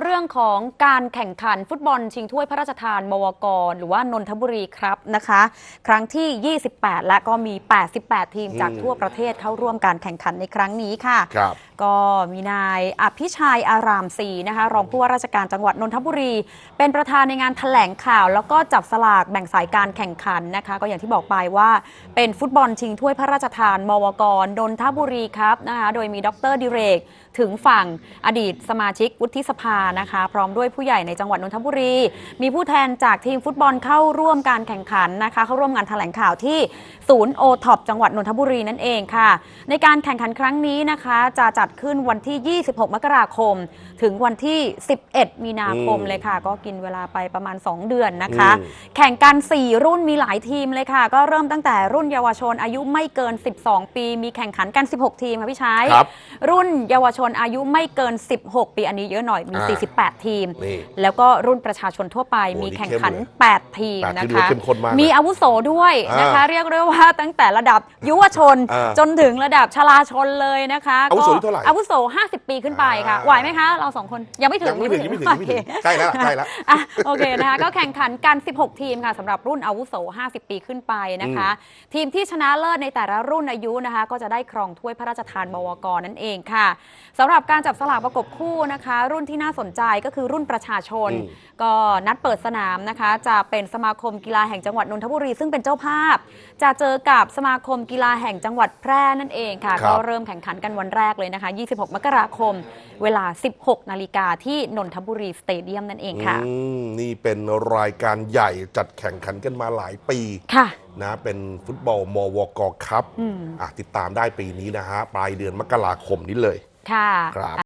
เรื่องของการแข่งขันฟุตบอลชิงถ้วยพระราชทานมวกหรือว่านนทบุรีครับนะคะ ครั้งที่ 28 และก็มี 88 ทีมจากอืมทั่วประเทศเข้าร่วมการแข่งขันในครั้งนี้ค่ะครับก็มีนายอภิชัยอารามศรีนะคะรองผู้ว่าราชการจังหวัดนนทบุรี เป็นประธานในงานแถลงข่าว แล้วก็จับสลากแบ่งสายการแข่งขันนะคะ ก็อย่างที่บอกไปว่าเป็นฟุตบอลชิงถ้วยพระราชทาน มวกรนนทบุรีครับนะคะโดยมีดรดิเรกถึงฝั่งอดีตสมาชิกวุฒิสภานะคะ พร้อมด้วยผู้ใหญ่ในจังหวัดนนทบุรี มีผู้แทนจากทีมฟุตบอลเข้าร่วมการแข่งขันนะคะ เข้าร่วมงานแถลงข่าวที่ศูนย์โอท็อปจังหวัดนนทบุรีนั่นเองค่ะ ในการแข่งขันครั้งนี้นะคะจะจัดขึ้นวันที่ 26 มกราคม ถึงวันที่ 11 มีนาคมอืมเลยค่ะ ก็กินเวลาไปประมาณ 2 เดือนนะคะอืมแข่งกัน 4 รุ่นมีหลายทีมเลยค่ะ ก็เริ่มตั้งแต่รุ่นเยาวชนอายุไม่เกิน 12 ปี มีแข่งขันกัน 16 ทีมค่ะพี่ชัยครับรุ่นเยาวชนอายุไม่เกิน 16 ปี อันนี้เยอะหน่อยมีอ่า48 ทีมนี่แล้วก็รุ่นประชาชนทั่วไปโอ้มีนี่แข่งขันเข้มเลย8ทีมแปดนะทีมถือคะว่าเข้มข้นมากมีนะอาวุโสด้วยนะคะอ่าเรียกได้ว่าตั้งแต่ระดับยุวชนอ่าจนถึงระดับชราชนเลยนะคะอาวุโสก็เท่าไหร่อาวุโส 50 ปีขึ้นไปค่ะอ่าไหวไหมคะ เราสองคน ยังไม่ถึงยังไม่ถึงยังไม่ถึงยังไม่ถึงโอเคใกล้แล้วล่ะใกล้แล้วอะโอเคนะคะก็แข่งขันกัน 16 ทีมค่ะสำหรับรุ่นอาวุโส 50 ปีขึ้นไปนะคะ ทีมที่ชนะเลิศในแต่ละรุ่นอายุนะคะ ก็จะได้ครองถ้วยพระราชทานบวกนั่นเองค่ะสำหรับการจับสลากประกบคู่นะคะ รุ่นที่น่าสนใจก็คือรุ่นประชาชนอืมก็นัดเปิดสนามนะคะ จะเป็นสมาคมกีฬาแห่งจังหวัดนนทบุรีซึ่งเป็นเจ้าภาพ จะเจอกับสมาคมกีฬาแห่งจังหวัดแพร่นั่นเองค่ะครับก็เริ่มแข่งขันกันวันแรกเลยนะคะ 26 มกราคม เวลา 16 นาฬิกาที่นนทบุรีสเตเดียมนั่นเองค่ะ อืมนี่เป็นรายการใหญ่จัดแข่งขันกันมาหลายปีค่ะ นะเป็นฟุตบอลมวกครับอืม อะติดตามได้ปีนี้นะฮะปลายเดือนมกราคมนี้เลยค่ะ ครับ